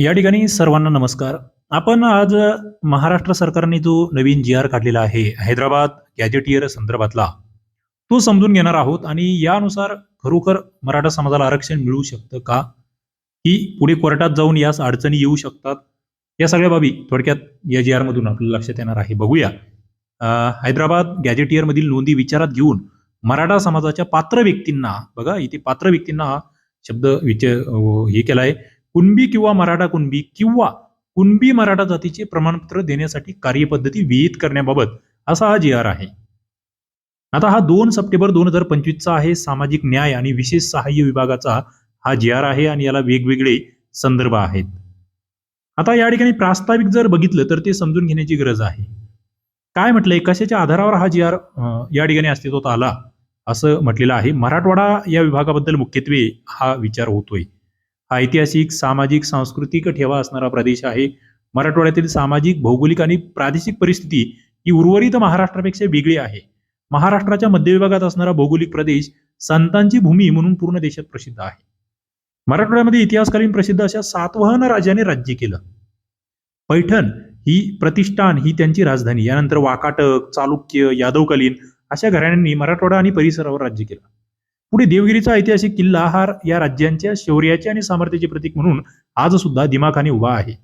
या ठिकाणी सर्वांना नमस्कार. आपण आज महाराष्ट्र सरकारने जो नवीन जी आर काढलेला आहे हैदराबाद गॅजेटियर संदर्भातला तो समजून घेणार आहोत आणि यानुसार खरोखर मराठा समाजाला आरक्षण मिळू शकतं का? की पुढे कोर्टात जाऊन यास अडचणी येऊ शकतात? या सगळ्या बाबी थोडक्यात या जी आरमधून आपल्याला लक्षात येणार आहे. बघूया. अं, हैदराबाद गॅजेटियरमधील नोंदी विचारात घेऊन मराठा समाजाच्या पात्र व्यक्तींना बघा इथे पात्र व्यक्तींना हा शब्द विच हे केला आहे कुणबी किंवा मराठा कुणबी किंवा कुणबी मराठा जातीचे प्रमाणपत्र देण्यासाठी कार्यपद्धती विहित करण्याबाबत असा हा जी आर आहे. आता हा दोन सप्टेंबर दोन हजार पंचवीसचा आहे. सामाजिक न्याय आणि विशेष सहाय्य विभागाचा हा जी आर आहे आणि याला वेगवेगळे संदर्भ आहेत. आता या ठिकाणी प्रास्ताविक जर बघितलं तर ते समजून घेण्याची गरज आहे. काय म्हटलंय? कशाच्या आधारावर हा जी आर या ठिकाणी अस्तित्वात आला? असं म्हटलेलं आहे. मराठवाडा या विभागाबद्दल मुख्यत्वे हा विचार होतोय. ऐतिहासिक सामाजिक सांस्कृतिक ठेवा असणारा प्रदेश आहे. मराठवाड्यातील सामाजिक भौगोलिक आणि प्रादेशिक परिस्थिती ही उर्वरित महाराष्ट्रापेक्षा वेगळी आहे. महाराष्ट्राच्या मध्य विभागात असणारा भौगोलिक प्रदेश संतांची भूमी म्हणून पूर्ण देशात प्रसिद्ध आहे. मराठवाड्यामध्ये इतिहासकालीन प्रसिद्ध अशा सातवाहन राजाने राज्य केलं. पैठण ही प्रतिष्ठान ही त्यांची राजधानी. यानंतर वाकाटक चालुक्य यादवकालीन अशा घराण्यांनी मराठवाडा आणि परिसरावर राज्य केलं. पुढे देवगिरीचा ऐतिहासिक किल्ला हा या राज्यांच्या शौर्याचे आणि सामर्थ्याचे प्रतीक म्हणून आज सुद्धा दिमाखाने उभा आहे.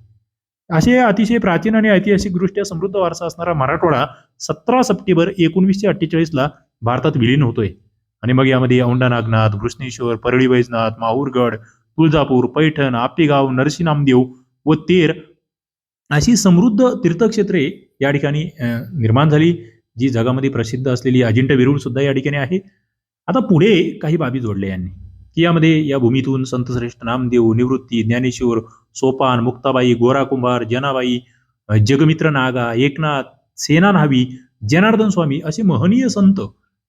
असे अतिशय प्राचीन आणि ऐतिहासिकदृष्ट्या समृद्ध वारसा असणारा मराठवाडा सतरा सप्टेंबर एकोणवीसशे अठ्ठेचाळीस ला भारतात विलीन होतोय. आणि मग यामध्ये औंढा नागनाथ घृष्णेश्वर परळी वैजनाथ माहूरगड तुळजापूर पैठण आपेगाव नरसी नामदेव व तेर अशी समृद्ध तीर्थक्षेत्रे या ठिकाणी निर्माण झाली. जी जगामध्ये प्रसिद्ध असलेली अजिंठा वेरूळ सुद्धा या ठिकाणी आहे. आता पुढे काही बाबी जोडल्या यांनी. की यामध्ये या भूमीतून संतश्रेष्ठ नामदेव निवृत्ती ज्ञानेश्वर सोपान मुक्ताबाई गोरा कुंभार जनाबाई जगमित्र नागा एकनाथ सेना न्हावी जनार्दन स्वामी असे महनीय संत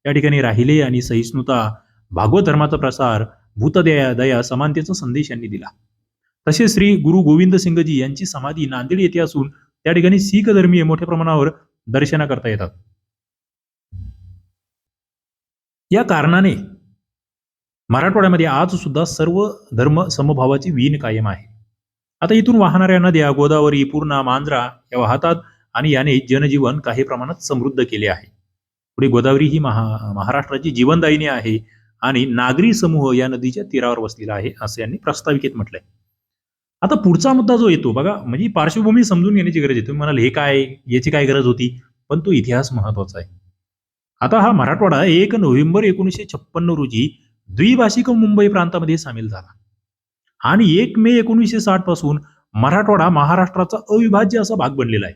या ठिकाणी राहिले आणि सहिष्णुता भागवत धर्माचा प्रसार भूतदया दया समानतेचा संदेश यांनी दिला. तसेच श्री गुरु गोविंद सिंगजी यांची समाधी नांदेड येथे असून त्या ठिकाणी शीख धर्मीय मोठ्या प्रमाणावर दर्शना करता येतात. या कारणाने मराठवाड्यामध्ये आज सुद्धा सर्व धर्म समभावाची वीण कायम आहे. आता इथून वाहणाऱ्या नद्या गोदावरी पूर्णा मांजरा या वाहतात आणि याने जनजीवन काही प्रमाणात समृद्ध केले आहे. पुढे गोदावरी ही महा महाराष्ट्राची जीवनदायिनी आहे आणि नागरी समूह या नदीच्या तीरावर वसलेला आहे असं यांनी प्रस्ताविकेत म्हटलंय. आता पुढचा मुद्दा जो येतो बघा म्हणजे पार्श्वभूमी समजून घेण्याची गरज आहे. तुम्ही म्हणाल हे काय? याची काय गरज होती? पण तो इतिहास महत्त्वाचा आहे. आता हा मराठवाडा एक नोव्हेंबर एकोणीसशे छप्पन्न रोजी द्विभाषिक मुंबई प्रांतामध्ये सामील झाला. आणि एक मे एकोणीसशे साठपासून मराठवाडा महाराष्ट्राचा अविभाज्य असा भाग बनलेला आहे.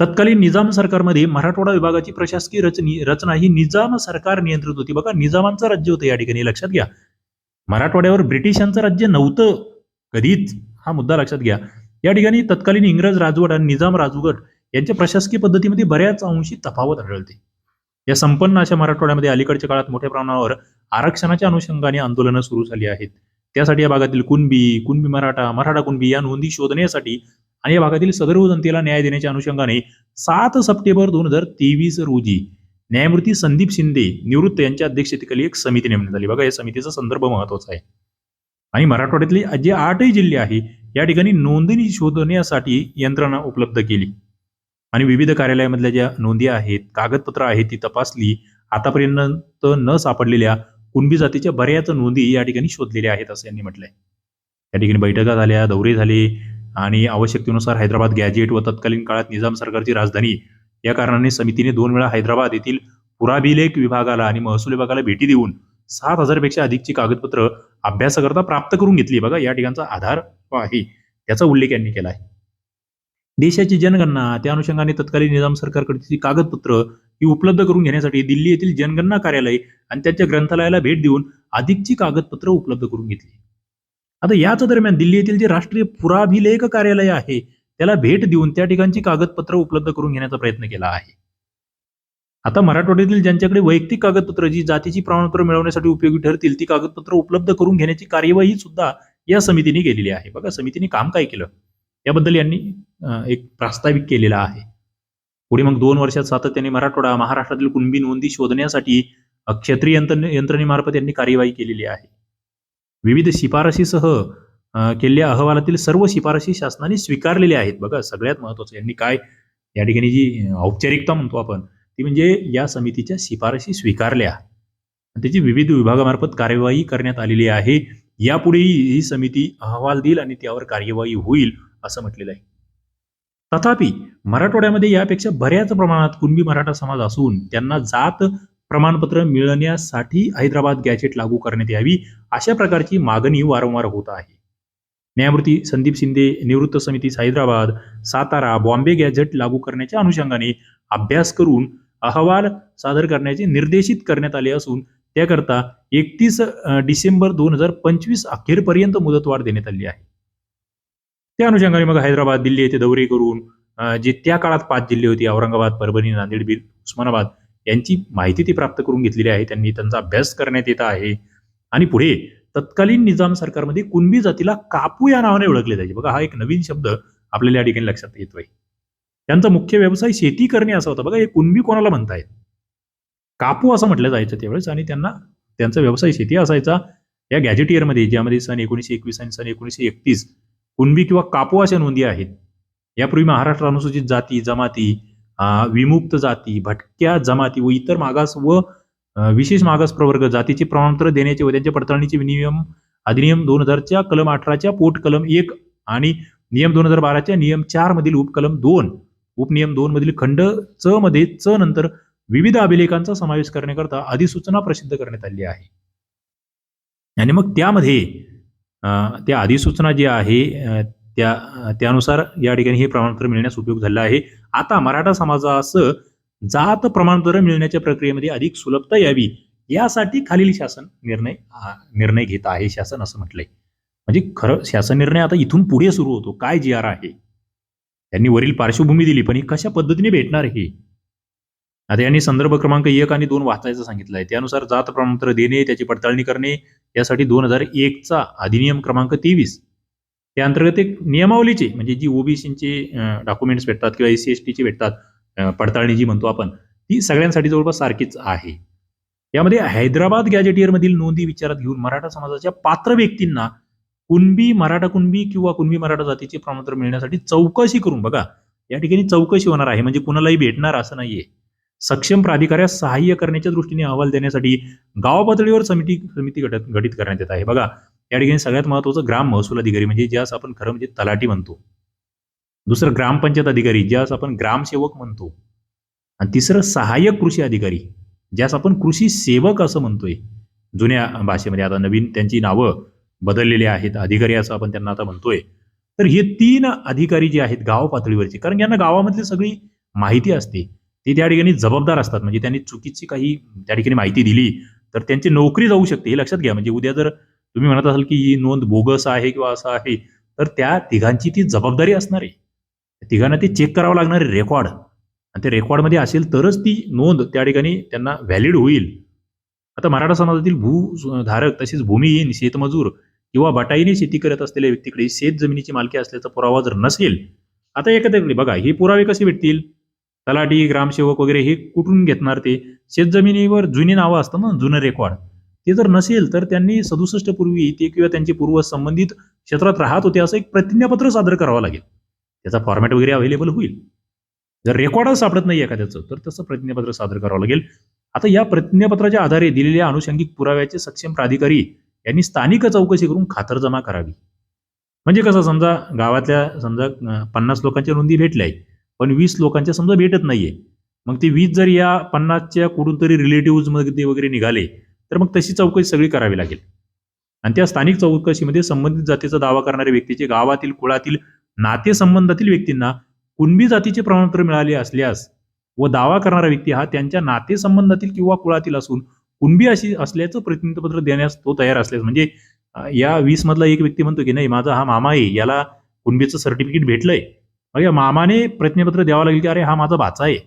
तत्कालीन निजाम सरकारमध्ये मराठवाडा विभागाची प्रशासकीय रचनी रचना ही निजाम सरकार नियंत्रित होती. बघा निजामांचं राज्य होतं या ठिकाणी लक्षात घ्या. मराठवाड्यावर ब्रिटिशांचं राज्य नव्हतं कधीच. हा मुद्दा लक्षात घ्या. या ठिकाणी तत्कालीन इंग्रज राजवट आणि निजाम राजवट यांच्या प्रशासकीय पद्धतीमध्ये बऱ्याच अंशी तफावत आढळते. या संपन्न अशा मराठवाड्यामध्ये अलीकडच्या काळात मोठ्या प्रमाणावर आरक्षणाच्या अनुषंगाने आंदोलनं सुरू झाली आहेत. त्यासाठी या भागातील कुणबी कुणबी मराठा मराठा कुणबी या नोंदी शोधण्यासाठी आणि या भागातील सदर्व जनतेला न्याय देण्याच्या अनुषंगाने सात सप्टेंबर दोन हजार तेवीस रोजी न्यायमूर्ती संदीप शिंदे निवृत्त यांच्या अध्यक्षतेखाली एक समिती नेमण्यात आली. बघा या समितीचा संदर्भ महत्त्वाचा आहे. आणि मराठवाड्यातले जे आठही जिल्हे आहे या ठिकाणी नोंदणी शोधण्यासाठी यंत्रणा उपलब्ध केली. आणि विविध कार्यालयामधल्या ज्या नोंदी आहेत कागदपत्र आहेत ती तपासली आतापर्यंत न सापडलेल्या कुणबी जातीच्या बऱ्याच नोंदी या ठिकाणी शोधलेल्या आहेत असं यांनी म्हटलंय. या ठिकाणी बैठका झाल्या दौरे झाले आणि आवश्यकतेनुसार हैदराबाद गॅजेट व तत्कालीन काळात निजाम सरकारची राजधानी या कारणाने समितीने दोन वेळा हैदराबाद येथील पुराभिलेख विभागाला आणि महसूल विभागाला भेटी देऊन सात हजारपेक्षा अधिकची कागदपत्र अभ्यासाकरता प्राप्त करून घेतली. बघा या ठिकाणचा आधार आहे. त्याचा उल्लेख यांनी केला आहे. देशाची जनगणना त्या अनुषंगाने तत्कालीन निजाम सरकारकडची कागदपत्र ही उपलब्ध करून घेण्यासाठी दिल्ली येथील जनगणना कार्यालय आणि त्यांच्या ग्रंथालयाला भेट देऊन अधिकची कागदपत्र उपलब्ध करून घेतली. आता याच दरम्यान दिल्ली येथील जे राष्ट्रीय पुराभिलेख कार्यालय आहे त्याला भेट देऊन त्या ठिकाणची कागदपत्र उपलब्ध करून घेण्याचा प्रयत्न केला आहे. आता मराठवाड्यातील ज्यांच्याकडे वैयक्तिक कागदपत्र जी जातीची प्रमाणपत्र मिळवण्यासाठी उपयोगी ठरतील ती कागदपत्र उपलब्ध करून घेण्याची कार्यवाही सुद्धा या समितीने केलेली आहे. बघा समितीने काम काय केलं? याबद्दल यांनी एक प्रास्ताविक केलेला आहे. पुढे मग दोन वर्षात सातत्याने मराठवाडा महाराष्ट्रातील कुणबी नोंदी शोधण्यासाठी क्षेत्रीय यंत्र यंत्रणेमार्फत यांनी कार्यवाही केलेली आहे. विविध शिफारशीसह केलेल्या अहवालातील सर्व शिफारशी शासनाने स्वीकारलेल्या आहेत. बघा सगळ्यात महत्वाचं यांनी काय या ठिकाणी जी औपचारिकता म्हणतो आपण ती म्हणजे या समितीच्या शिफारशी स्वीकारल्या. आणि त्याची विविध विभागामार्फत कार्यवाही करण्यात आलेली आहे. यापुढेही ही समिती अहवाल देईल आणि त्यावर कार्यवाही होईल असं म्हटलेलं आहे. तथापि मराठवाड्यामध्ये यापेक्षा बऱ्याच प्रमाणात कुणबी मराठा समाज असून त्यांना जात प्रमाणपत्र मिळण्यासाठी हैदराबाद गॅजेट लागू करण्यात यावी अशा प्रकारची मागणी वारंवार होत आहे. न्यायमूर्ती संदीप शिंदे निवृत्त समिती हैदराबाद सातारा बॉम्बे गॅझेट लागू करण्याच्या अनुषंगाने अभ्यास करून अहवाल सादर करण्याचे निर्देशित करण्यात आले असून त्याकरता एकतीस डिसेंबर दोन हजार पंचवीस अखेरपर्यंत मुदतवाढ देण्यात आली आहे. त्या अनुषंगाने मग हैदराबाद दिल्ली येथे दौरे करून जे त्या काळात पाच जिल्हे होती औरंगाबाद परभणी नांदेड बीड उस्मानाबाद यांची माहिती ती प्राप्त करून घेतलेली आहे. त्यांनी त्यांचा अभ्यास करण्यात येत आहे. आणि पुढे तत्कालीन निजाम सरकारमध्ये कुणबी जातीला कापू या नावाने ओळखले जायचे. बघा हा एक नवीन शब्द आपल्याला या ठिकाणी लक्षात येतोय. त्यांचा मुख्य व्यवसाय शेती करणे असा होता. बघा हे कुणबी कोणाला म्हणतायत? कापू असं म्हटलं जायचं त्यावेळेस आणि त्यांना त्यांचा व्यवसाय शेती असायचा. या गॅजेटियरमध्ये ज्यामध्ये सन एकोणीशे एकवीस आणि सन एकोणीसशे एकतीस कुणबी किंवा कापू अशा नोंदी आहेत. यापूर्वी महाराष्ट्र अनुसूचित जाती जमाती विमुक्त जाती भटक्या जमाती व इतर मागास व विशेष मागास प्रवर्ग जातीचे प्रमाणपत्र देण्याचे व त्यांच्या पडताळणीचे विनियम अधिनियम दोन हजारच्या कलम अठराच्या पोट कलम एक आणि नियम दोन हजार बाराच्या नियम चार मधील उपकलम दोन उपनियम दोन मधील खंड च मध्ये च नंतर विविध अभिलेखांचा समावेश करण्याकरता अधिसूचना प्रसिद्ध करण्यात आली आहे. आणि मग त्यामध्ये त्या अधिसूचना जी आहे त्या त्यानुसार या ठिकाणी हे प्रमाणपत्र मिळण्यास उपयोग झाला आहे. आता मराठा समाजास जात प्रमाणपत्र मिळण्याच्या प्रक्रियेमध्ये अधिक सुलभता यावी यासाठी खालील शासन निर्णय निर्णय घेत आहे शासन असं म्हटलंय. म्हणजे खरं शासन निर्णय आता इथून पुढे सुरू होतो. काय जी आर आहे? त्यांनी वरील पार्श्वभूमी दिली पण ही कशा पद्धतीने भेटणार हे? आता यांनी संदर्भ क्रमांक एक आणि दोन वाचायचं सांगितलं आहे त्यानुसार जात प्रमाणपत्र देणे त्याची पडताळणी करणे यासाठी दोन हजार एकचा अधिनियम क्रमांक तेवीस. त्या अंतर्गत एक नियमावलीचे म्हणजे जी ओबीसीचे डॉक्युमेंट्स भेटतात किंवा एस सी एस टीचे भेटतात पडताळणी जी म्हणतो आपण ती सगळ्यांसाठी जवळपास सारखीच आहे. यामध्ये हैदराबाद गॅजेटियरमधील नोंदी विचारात घेऊन मराठा समाजाच्या पात्र व्यक्तींना कुणबी मराठा कुणबी किंवा कुणबी मराठा जातीचे प्रमाणपत्र मिळण्यासाठी चौकशी करून बघा या ठिकाणी चौकशी होणार आहे म्हणजे कुणालाही भेटणार असं नाहीये. सक्षम प्राधिकाऱ्यास सहाय्य करण्याच्या दृष्टीने अहवाल देण्यासाठी गाव पातळीवर समिती समिती गट गठीत करण्यात येत आहे. बघा या ठिकाणी सगळ्यात महत्वाचं ग्राम महसूल अधिकारी म्हणजे ज्यास आपण खरं म्हणजे तलाठी म्हणतो. दुसरं ग्रामपंचायत अधिकारी ज्यास आपण ग्रामसेवक म्हणतो. आणि तिसरं सहाय्यक कृषी अधिकारी ज्यास आपण कृषी सेवक असं म्हणतोय. जुन्या भाषेमध्ये आता नवीन त्यांची नावं बदललेली आहेत अधिकारी असं आपण त्यांना आता म्हणतोय. तर हे तीन अधिकारी जे आहेत गाव पातळीवरचे कारण यांना गावामधली सगळी माहिती असते. ते त्या ठिकाणी जबाबदार असतात. म्हणजे त्यांनी चुकीची काही त्या ठिकाणी माहिती दिली तर त्यांची नोकरी जाऊ शकते हे लक्षात घ्या. म्हणजे उद्या जर तुम्ही म्हणत असाल की ही नोंद बोगस आहे किंवा असं आहे तर त्या तिघांची ती जबाबदारी असणार आहे. तिघांना ते चेक करावं लागणार आहे रेकॉर्ड आणि ते रेकॉर्डमध्ये असेल तरच ती नोंद त्या ठिकाणी त्यांना व्हॅलिड होईल. आता मराठा समाजातील भूधारक तसेच भूमिहीन शेतमजूर किंवा बटाईने शेती करत असलेल्या व्यक्तीकडे शेत जमिनीची मालकी असल्याचा पुरावा जर नसेल आता एखाद्याकडे बघा हे पुरावे कसे भेटतील? तलाठी ग्रामसेवक वगैरे हे कुठून घेतणार ते? शेतजमिनीवर जुनी नावं असतात ना जुनं रेकॉर्ड. ते जर नसेल तर त्यांनी सदुसष्ट पूर्वी ते किंवा त्यांचे पूर्वज संबंधित क्षेत्रात राहत होते असं एक प्रतिज्ञापत्र सादर करावं लागेल. त्याचा फॉर्मॅट वगैरे अवेलेबल होईल. जर रेकॉर्डच सापडत नाही एखाद्याचं तर तसं प्रतिज्ञापत्र सादर करावं लागेल. आता या प्रतिज्ञापत्राच्या आधारे दिलेल्या अनुषंगिक पुराव्याचे सक्षम प्राधिकारी यांनी स्थानिक चौकशी करून खातरजमा करावी. म्हणजे कसं समजा गावातल्या समजा पन्नास लोकांच्या नोंदी भेटल्या आहेत पण वीस लोकांच्या समजा भेटत नाहीये. मग ते वीस जर या पन्नासच्या कुठून तरी रिलेटिव्हमध्ये वगैरे निघाले तर मग तशी चौकशी सगळी करावी लागेल. आणि त्या स्थानिक चौकशीमध्ये संबंधित जातीचा दावा करणाऱ्या व्यक्तीचे गावातील कुळातील नातेसंबंधातील व्यक्तींना कुणबी जातीचे प्रमाणपत्र मिळाले असल्यास व दावा करणारा व्यक्ती हा त्यांच्या नातेसंबंधातील किंवा कुळातील असून कुणबी अशी असल्याचं प्रतिनिधिपत्र देण्यास तो तयार असल्यास म्हणजे या वीस मधला एक व्यक्ती म्हणतो की नाही माझा हा मामा आहे याला कुणबीचं सर्टिफिकेट भेटलंय. अरे मामाने प्रतिज्ञापत्र द्यावं लागेल की अरे हा माझा भाचा आहे.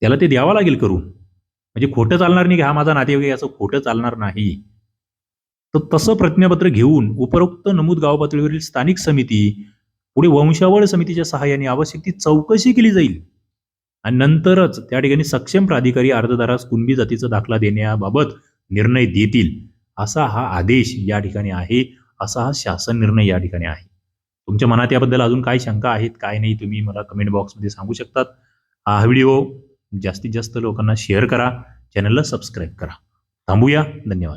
त्याला ते द्यावं लागेल करून. म्हणजे खोटं चालणार नाही की हा माझा नातेवाईक आहे असं खोटं चालणार नाही. तर तसं प्रतिज्ञापत्र घेऊन उपरोक्त नमूद गाव पातळीवरील स्थानिक समिती पुढे वंशावळ समितीच्या सहाय्याने आवश्यक ती चौकशी केली जाईल. आणि नंतरच त्या ठिकाणी सक्षम प्राधिकारी अर्जदारास कुणबी जातीचा दाखला देण्याबाबत निर्णय देतील. असा हा आदेश या ठिकाणी आहे. असा हा शासन निर्णय या ठिकाणी आहे. तुमच्या मनात याबद्दल अजून काय शंका आहेत काय नाही तुम्ही मला कमेंट बॉक्समध्ये सांगू शकतात. हा व्हिडिओ जास्तीत जास्त लोकांना शेअर करा चॅनलला सबस्क्राईब करा. थांबूया धन्यवाद.